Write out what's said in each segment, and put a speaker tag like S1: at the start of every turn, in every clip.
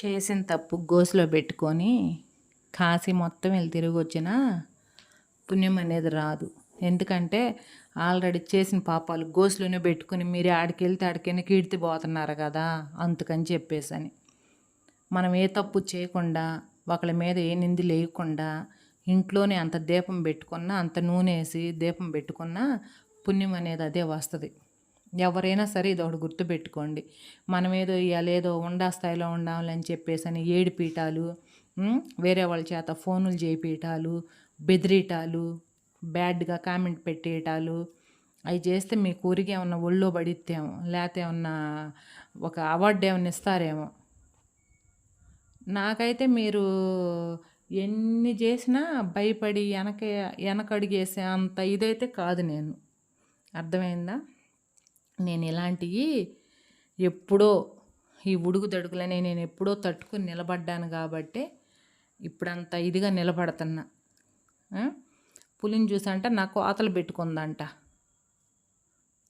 S1: చేసిన తప్పు గోసులో పెట్టుకొని కాశీ మొత్తం వెళ్ళి తిరిగి వచ్చినా పుణ్యం అనేది రాదు. ఎందుకంటే ఆల్రెడీ చేసిన పాపాలు గోసులోనే పెట్టుకుని మీరు ఆడికి వెళ్తే ఆడికైనా కీర్తి పోతున్నారు కదా అందుకని చెప్పేసని. మనం ఏ తప్పు చేయకుండా ఒకళ్ళ మీద ఏ నింది లేకుండా ఇంట్లోనే అంత దీపం పెట్టుకున్నా అంత నూనె వేసి దీపం పెట్టుకున్నా పుణ్యం అనేది అదే వస్తుంది. ఎవరైనా సరే ఇది ఒకటి గుర్తుపెట్టుకోండి. మనం ఏదో ఇవ్వలేదో ఉండా స్థాయిలో ఉండాలని చెప్పేసి అని ఏడు పీఠాలు వేరే వాళ్ళ చేత ఫోనులు చేపీయటాలు బెదిరీటాలు బ్యాడ్గా కామెంట్ పెట్టేయటాలు అవి చేస్తే మీ ఊరికి ఏమన్నా ఒళ్ళో పడితేమో లేకపోతే ఏమన్నా ఒక అవార్డు ఏమన్నా ఇస్తారేమో. నాకైతే మీరు ఎన్ని చేసినా భయపడి వెనక వెనకడిగేసే అంత ఇదైతే కాదు నేను. అర్థమైందా? నేను ఇలాంటివి ఎప్పుడో ఈ ఉడుగు నేను ఎప్పుడో తట్టుకుని నిలబడ్డాను కాబట్టి ఇప్పుడంత ఇదిగా నిలబడుతున్నా. పులిని చూసంట నా కోతలు పెట్టుకుందంట.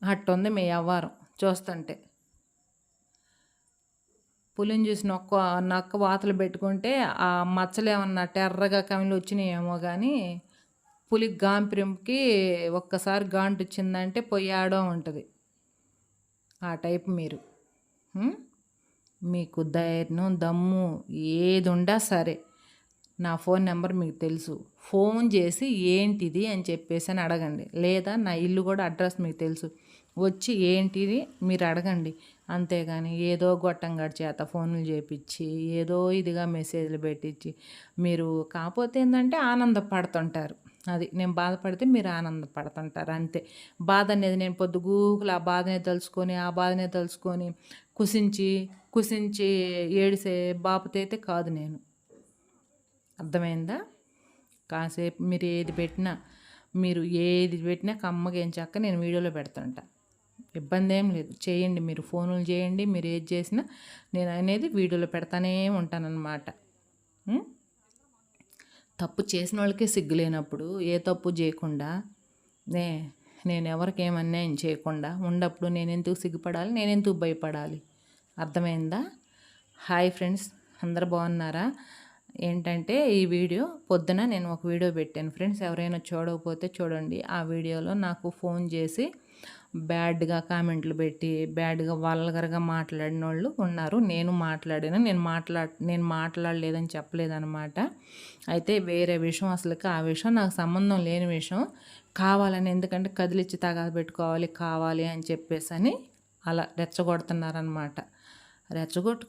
S1: అట్టుంది మీ అవ్వారం చూస్తుంటే. పులిని చూసి నొక్క నక్క వాతలు పెట్టుకుంటే ఆ మచ్చలు ఏమన్నా టెర్రగా కమిలు వచ్చినాయేమో కానీ పులి గాంపిరింపుకి ఒక్కసారి గాంటు వచ్చిందంటే పొయ్యాడో ఉంటుంది. ఆ టైప్ మీరు. మీకు ధైర్యం దమ్ము ఏది ఉండా సరే. నా ఫోన్ నెంబర్ మీకు తెలుసు. ఫోన్ చేసి ఏంటిది అని చెప్పేసి అని అడగండి. లేదా నా ఇల్లు కూడా అడ్రస్ మీకు తెలుసు. వచ్చి ఏంటిది మీరు అడగండి. అంతేగాని ఏదో గొట్టంగాడి చేత ఫోన్లు చేపించి ఏదో ఇదిగా మెసేజ్లు పెట్టించి మీరు కాకపోతే ఏంటంటే ఆనందపడుతుంటారు. అది నేను బాధపడితే మీరు ఆనందపడుతుంటారు అంతే. బాధ అనేది నేను పొద్దుగూకులు ఆ బాధనే తలుచుకొని ఆ బాధనే తలుచుకొని కుసించి కుసించి ఏడిసే బాపతైతే కాదు నేను. అర్థమైందా? కాసేపు మీరు ఏది పెట్టినా మీరు ఏది పెట్టినా కమ్మగా ఏం చక్క నేను వీడియోలో పెడుతుంటా. ఇబ్బంది ఏం లేదు. చేయండి మీరు ఫోనులు చేయండి మీరు ఏది చేసినా నేను అనేది వీడియోలో పెడతానే ఉంటానన్నమాట. తప్పు చేసిన వాళ్ళకే సిగ్గు లేనప్పుడు ఏ తప్పు చేయకుండా నే నేను ఎవరికి ఏం అన్యాయం చేయకుండా ఉన్నప్పుడు నేను ఎందుకు సిగ్గుపడాలి నేను ఎందుకు భయపడాలి? అర్థమైందా? హాయ్ ఫ్రెండ్స్ అందరు బాగున్నారా? ఏంటంటే ఈ వీడియో పొద్దున నేను ఒక వీడియో పెట్టాను. ఫ్రెండ్స్ ఎవరైనా చూడకపోతే చూడండి. ఆ వీడియోలో నాకు ఫోన్ చేసి బ్యాడ్గా కామెంట్లు పెట్టి బ్యాడ్గా వల్గర్గా మాట్లాడిన వాళ్ళు ఉన్నారు. నేను మాట్లాడాను నేను మాట్లా నేను మాట్లాడలేదని చెప్పలేదనమాట అయితే వేరే విషయం అసలుకి ఆ విషయం నాకు సంబంధం లేని విషయం. కావాలని ఎందుకంటే కదిలిచ్చి తగాద పెట్టుకోవాలి కావాలి అని చెప్పేసి అని అలా రెచ్చగొడుతున్నారనమాట రెచ్చగొట్టు